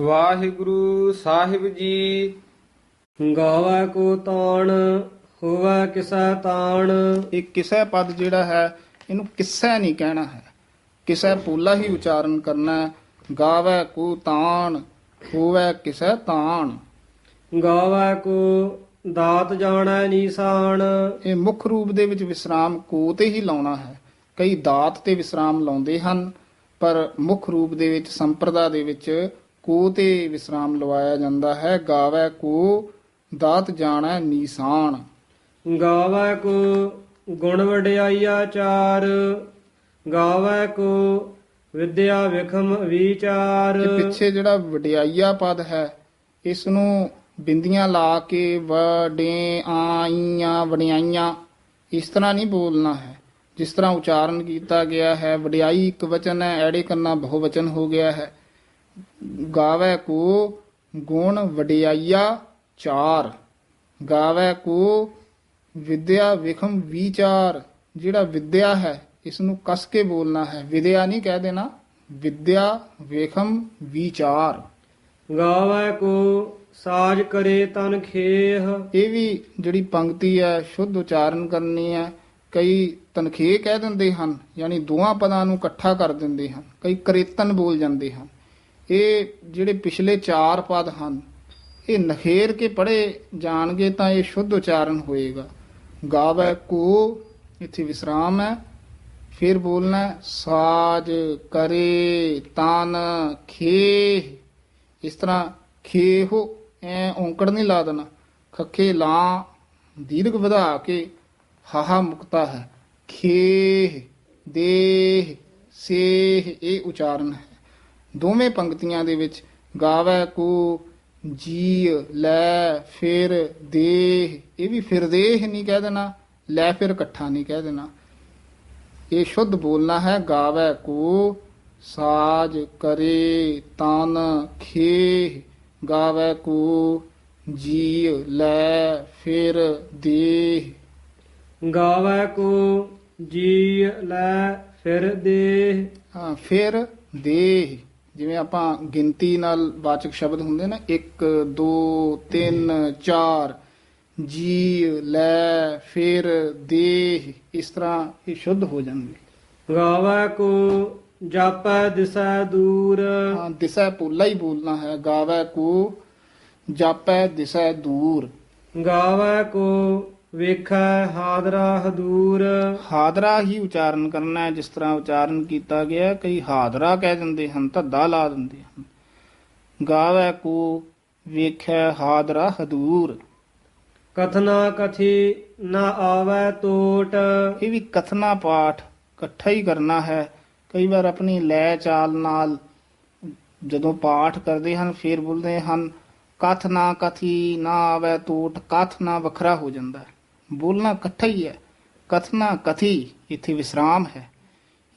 ਵਾਹਿਗੁਰੂ ਸਾਹਿਬ ਜੀ। ਗਾਵੇ ਕੋ ਤਾਣ ਹੋਵੇ ਕਿਸੈ ਤਾਣ। ਇਹ ਕਿਸੈ ਪਦ ਜਿਹੜਾ ਹੈ ਇਹਨੂੰ ਕਿਸੈ ਨਹੀਂ ਕਹਿਣਾ ਹੈ। ਕਿਸੈ ਪੋਲਾ ਹੀ ਉਚਾਰਨ ਕਰਨਾ ਗਾਵੇ ਕੋ ਤਾਣ ਹੋਵੇ ਕਿਸੈ ਤਾਣ। ਗਾਵੇ ਕੋ ਦਾਤ ਜਾਣੈ ਨੀਸਾਨ ਇਹ ਮੁੱਖ ਰੂਪ ਦੇ ਵਿੱਚ ਵਿਸਰਾਮ ਕੋ ਤੇ ਹੀ ਲਾਉਣਾ ਹੈ। ਕਈ ਦਾਤ ਤੇ ਵਿਸਰਾਮ ਲਾਉਂਦੇ ਹਨ ਪਰ ਮੁੱਖ ਰੂਪ ਦੇ ਵਿੱਚ ਸੰਪਰਦਾ ਦੇ ਵਿੱਚ ਕੋ ਤੇ ਵਿਸਰਾਮ ਲਵਾਇਆ ਜਾਂਦਾ ਹੈ ਗਾਵੇ ਕੋ ਦਾਤ ਜਾਣੈ ਨੀਸਾਨ। ਗਾਵੇ ਕੋ ਗੁਣ ਵਡਿਆਈਆ ਚਾਰ ਗਾਵੇ ਕੋ ਵਿਦਿਆ ਵਿਖਮ ਵਿਚਾਰ। ਇਹ ਪਿੱਛੇ ਜਿਹੜਾ ਵਡਿਆਈਆ ਪਦ ਹੈ ਇਸ ਨੂੰ ਬਿੰਦੀਆਂ ਲਾ ਕੇ ਵਡੇ ਆਈਆਂ ਵਡਿਆਈਆਂ ਇਸ ਤਰ੍ਹਾਂ ਨਹੀਂ ਬੋਲਣਾ ਹੈ। ਜਿਸ ਤਰ੍ਹਾਂ ਉਚਾਰਨ ਕੀਤਾ ਗਿਆ ਹੈ ਵਡਿਆਈ ਇੱਕ ਵਚਨ ਹੈ ਐੜੇ ਕਰਨਾ ਬਹੁ ਵਚਨ ਹੋ ਗਿਆ ਹੈ। ਗਾਵੇ ਕੋ ਗੁਣ ਵਡਿਆਈਆ ਚਾਰ। ਗਾਵੇ ਕੋ ਵਿਦਿਆ ਵਿਖਮ ਵਿਚਾਰ। ਜਿਹੜਾ ਵਿਦਿਆ ਹੈ ਇਸ ਨੂੰ ਕਸ ਕੇ ਬੋਲਣਾ ਹੈ। ਵਿਦਿਆ ਨਹੀਂ ਕਹਿ ਦੇਣਾ ਵਿਦਿਆ ਵੇਖਮ ਵਿਚਾਰ। ਗਾਵੇ ਕੋ ਸਾਜ ਕਰੇ ਤਨ ਖੇਹ। ਇਹ ਵੀ ਜਿਹੜੀ ਪੰਕਤੀ ਹੈ ਸ਼ੁੱਧ ਉਚਾਰਨ ਕਰਨੀ ਹੈ ਕਈ ਤਨਖੇ ਕਹਿ ਦਿੰਦੇ ਹਨ ਯਾਨੀ ਦੋਹਾਂ ਪਦਾਂ ਨੂੰ ਇਕੱਠਾ ਕਰ ਦਿੰਦੇ ਹਨ ਕਈ ਕਰੇਤਨ ਬੋਲ ਜਾਂਦੇ ਹਨ। ਇਹ ਜਿਹੜੇ ਪਿਛਲੇ ਚਾਰ ਪਦ ਹਨ, ਇਹ ਨਖੇਰ ਕੇ ਪੜੇ ਜਾਣਗੇ ਤਾਂ ਇਹ ਸ਼ੁੱਧ ਉਚਾਰਨ ਹੋਏਗਾ। ਗਾਵੇ ਕੋ, ਇੱਥੇ ਵਿਸਰਾਮ ਹੈ। ਫਿਰ ਬੋਲਣਾ ਸਾਜ ਕਰੇ ਤਨ ਖੇ ਇਸ ਤਰ੍ਹਾਂ ਖੇਹੋ ਐ ਔਂਕੜ ਨਹੀਂ ਲਾ ਦੇਣਾ। ਖੱਖੇ ਲਾਂ ਦੀਰਘ ਵਧਾ ਕੇ ਹਾਹਾ ਮੁਕਤਾ ਹੈ। ਖੇ ਦੇਹ, ਸੇਹ, ਇਹ ਉਚਾਰਨ ਹੈ। ਦੋਵੇਂ ਪੰਕਤੀਆਂ ਦੇ ਵਿੱਚ ਗਾਵੇ ਕੋ ਜੀ ਲੈ ਫਿਰ ਦੇਹ ਇਹ ਵੀ ਫਿਰ ਦੇਹ ਨਹੀਂ ਕਹਿ ਦੇਣਾ ਲੈ ਫਿਰ ਇਕੱਠਾ ਨਹੀਂ ਕਹਿ ਦੇਣਾ। ਇਹ ਸ਼ੁੱਧ ਬੋਲਣਾ ਹੈ ਗਾਵੇ ਕੋ ਸਾਜ ਕਰੇ ਤਨ ਖੇ ਗਾਵੇ ਕੋ ਜੀ ਲੈ ਫਿਰ ਦੇਹ। ਗਾਵੇ ਕੋ ਜੀ ਲੈ ਫਿਰ ਦੇ ਹਾਂ ਫਿਰ ਦੇਹ। ਜਿਵੇਂ ਆਪਾਂ ਗਿਣਤੀ ਨਾਲ ਵਾਚਕ ਸ਼ਬਦ ਹੁੰਦੇ ਨਾ 1 2 3 4 ਜੀ ਲੈ ਫਿਰ ਦੇਹ ਇਸ ਤਰ੍ਹਾਂ ਇਹ ਸ਼ੁੱਧ ਹੋ ਜਾਣਗੇ ਗਾਵੇ ਕੋ ਜਾਪੈ ਦਿਸੈ ਦੂਰ। ਹਾਂ ਦਿਸੈ ਪੋਲਾ ਹੀ ਬੋਲਣਾ ਹੈ ਗਾਵੇ ਕੋ ਜਾਪੈ ਦਿਸੈ ਦੂਰ। ਗਾਵੇ ਕੋ ਵੇਖੈ ਹਾਦਰਾ ਹਦੂਰ। ਹਾਦਰਾ ਹੀ ਉਚਾਰਨ ਕਰਨਾ ਹੈ ਜਿਸ ਤਰ੍ਹਾਂ ਉਚਾਰਨ ਕੀਤਾ ਗਿਆ। ਕਈ ਹਾਦਰਾ ਕਹਿ ਦਿੰਦੇ ਹਨ ਧੱਦਾ ਲਾ ਦਿੰਦੇ ਹਨ। ਗਾਵੇ ਕੋ ਵੇਖੈ ਹਾਦਰਾ ਹਦੂਰ। ਕਥਨਾ ਕਥੀ ਨਾ ਆਵੈ ਟੋਟ ਇਹ ਵੀ ਕਥਨਾ ਪਾਠ ਇਕੱਠਾ ਹੀ ਕਰਨਾ ਹੈ। ਕਈ ਵਾਰ ਆਪਣੀ ਲੈ ਚਾਲ ਨਾਲ ਜਦੋਂ ਪਾਠ ਕਰਦੇ ਹਨ ਫਿਰ ਬੋਲਦੇ ਹਨ ਕਥ ਨਾ ਕਥੀ ਨਾ ਆਵੇ ਟੋਟ ਕਥ ਨਾ ਵੱਖਰਾ ਹੋ ਜਾਂਦਾ ਹੈ। ਬੋਲਣਾ ਇਕੱਠਾ ਹੀ ਹੈ ਕਥਨਾ ਕਥੀ, ਇੱਥੇ ਵਿਸਰਾਮ ਹੈ।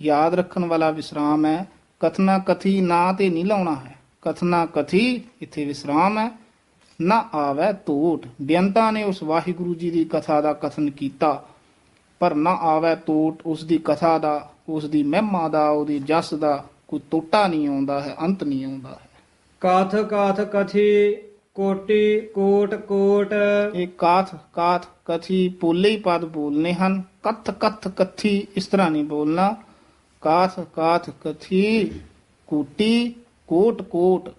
ਯਾਦ ਰੱਖਣ ਵਾਲਾ ਵਿਸਰਾਮ ਹੈ, ਕਥਨਾ ਕਥੀ ਨਾ ਤੇ ਨਹੀਂ ਲਾਉਣਾ ਹੈ। ਕਥਨਾ ਕਥੀ, ਇੱਥੇ ਵਿਸਰਾਮ ਹੈ, ਨਾ ਆਵੇ ਟੋਟ ਬੇਅੰਤਾਂ ਨੇ ਉਸ ਵਾਹਿਗੁਰੂ ਜੀ ਦੀ ਕਥਾ ਦਾ ਕਥਨ ਕੀਤਾ, ਪਰ ਨਾ ਆਵੇ ਟੋਟ ਉਸ ਦੀ ਕਥਾ ਦਾ, ਉਸ ਦੀ ਮਹਿਮਾ ਦਾ, ਉਹਦੀ ਜਸ ਦਾ ਕੋਈ ਟੋਟਾ ਨਹੀਂ ਆਉਂਦਾ ਹੈ, ਅੰਤ ਨਹੀਂ ਆਉਂਦਾ ਹੈ। ਕਾਥ ਕਾਥ ਕਥੀ ਕੋਟੀ ਕੋਟ ਕੋਟ। ਇਹ ਕਾਥ ਕਾਥ ਕਥੀ ਪੋਲੇ ਹੀ ਪਦ ਬੋਲਨੇ ਹਨ। ਕਥ ਕਥ ਕਥੀ ਇਸ ਤਰ੍ਹਾਂ ਨਹੀਂ ਬੋਲਣਾ। ਕਾਥ ਕਾਥ ਕਥੀ ਕੂਟੀ ਕੋਟ ਕੋਟ।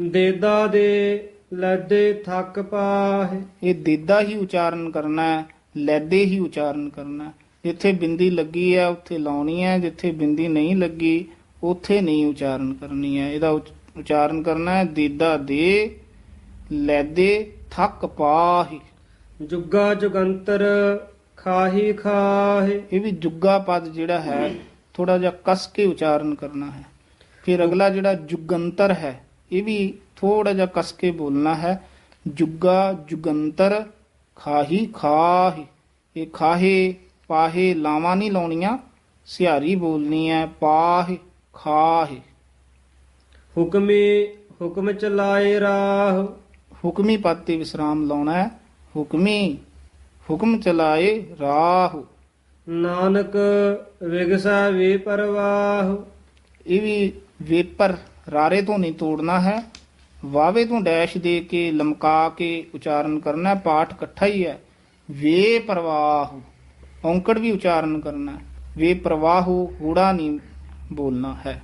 ਦੇਦਾ ਦੇ ਲੱਦੇ ਥੱਕ ਪਾਹੇ। ਇਹ ਦੇਦਾ ਹੀ ਉਚਾਰਨ ਕਰਨਾ ਹੈ ਲੈਦੇ ਹੀ ਉਚਾਰਨ ਕਰਨਾ ਹੈ। ਜਿੱਥੇ ਬਿੰਦੀ ਲੱਗੀ ਹੈ ਉੱਥੇ ਲਾਉਣੀ ਹੈ। ਜਿੱਥੇ ਬਿੰਦੀ ਨਹੀਂ ਲੱਗੀ ਉੱਥੇ ਨਹੀਂ ਉਚਾਰਨ ਕਰਨੀ ਹੈ। ਇਹਦਾ ਉਚ- ਉਚਾਰਨ ਕਰਨਾ ਹੈ ਦੇਦਾ ਦੇ ਲੈਦੇ ਥੱਕ ਪਾਹੀ। ਜੁਗਾ ਜੁਗੰਤਰ ਖਾਹੀ ਖਾਹੇ। ਇਹ ਵੀ ਜੁੱਗਾ ਪਦ ਜਿਹੜਾ ਹੈ ਥੋੜਾ ਜਿਹਾ ਕਸ ਕੇ ਉਚਾਰਨ ਕਰਨਾ ਹੈ। ਫਿਰ ਅਗਲਾ ਜਿਹੜਾ ਜੁਗੰਤਰ ਹੈ ਇਹ ਵੀ ਥੋੜਾ ਜਿਹਾ ਕਸ ਕੇ ਬੋਲਣਾ ਹੈ। ਜੁੱਗਾ ਜੁਗੰਤਰ ਖਾਹੀ ਖਾਹੀ। ਇਹ ਖਾਹੇ ਪਾਹੇ ਲਾਵਾਂ ਨਹੀਂ ਲਾਉਣੀਆਂ ਸਿਹਾਰੀ ਬੋਲਣੀ ਹੈ ਪਾਹੇ ਖਾਹੇ। ਹੁਕਮੇ ਹੁਕਮ ਚਲਾਏ ਰਾਹ। ਹੁਕਮੀ ਪਦ ਤੇ ਵਿਸਰਾਮ ਲਾਉਣਾ ਹੈ। ਹੁਕਮੀ ਹੁਕਮ ਚਲਾਏ ਰਾਹ। ਨਾਨਕ ਵਿਗਸਾ ਵੇ ਪਰਵਾਹ। ਇਹ ਵੀ ਵੇਪਰ ਰਾਰੇ ਤੋਂ ਨਹੀਂ ਤੋੜਨਾ ਹੈ। ਵਾਵੇ ਤੋਂ ਡੈਸ਼ ਦੇ ਕੇ ਲਮਕਾ ਕੇ ਉਚਾਰਨ ਕਰਨਾ। ਪਾਠ ਇਕੱਠਾ ਹੀ ਹੈ। ਵੇ ਪ੍ਰਵਾਹ। ਔਂਕੜ ਵੀ ਉਚਾਰਨ ਕਰਨਾ। ਵੇ ਪ੍ਰਵਾਹੁ ਹੂੜਾ ਨਹੀਂ ਬੋਲਣਾ ਹੈ।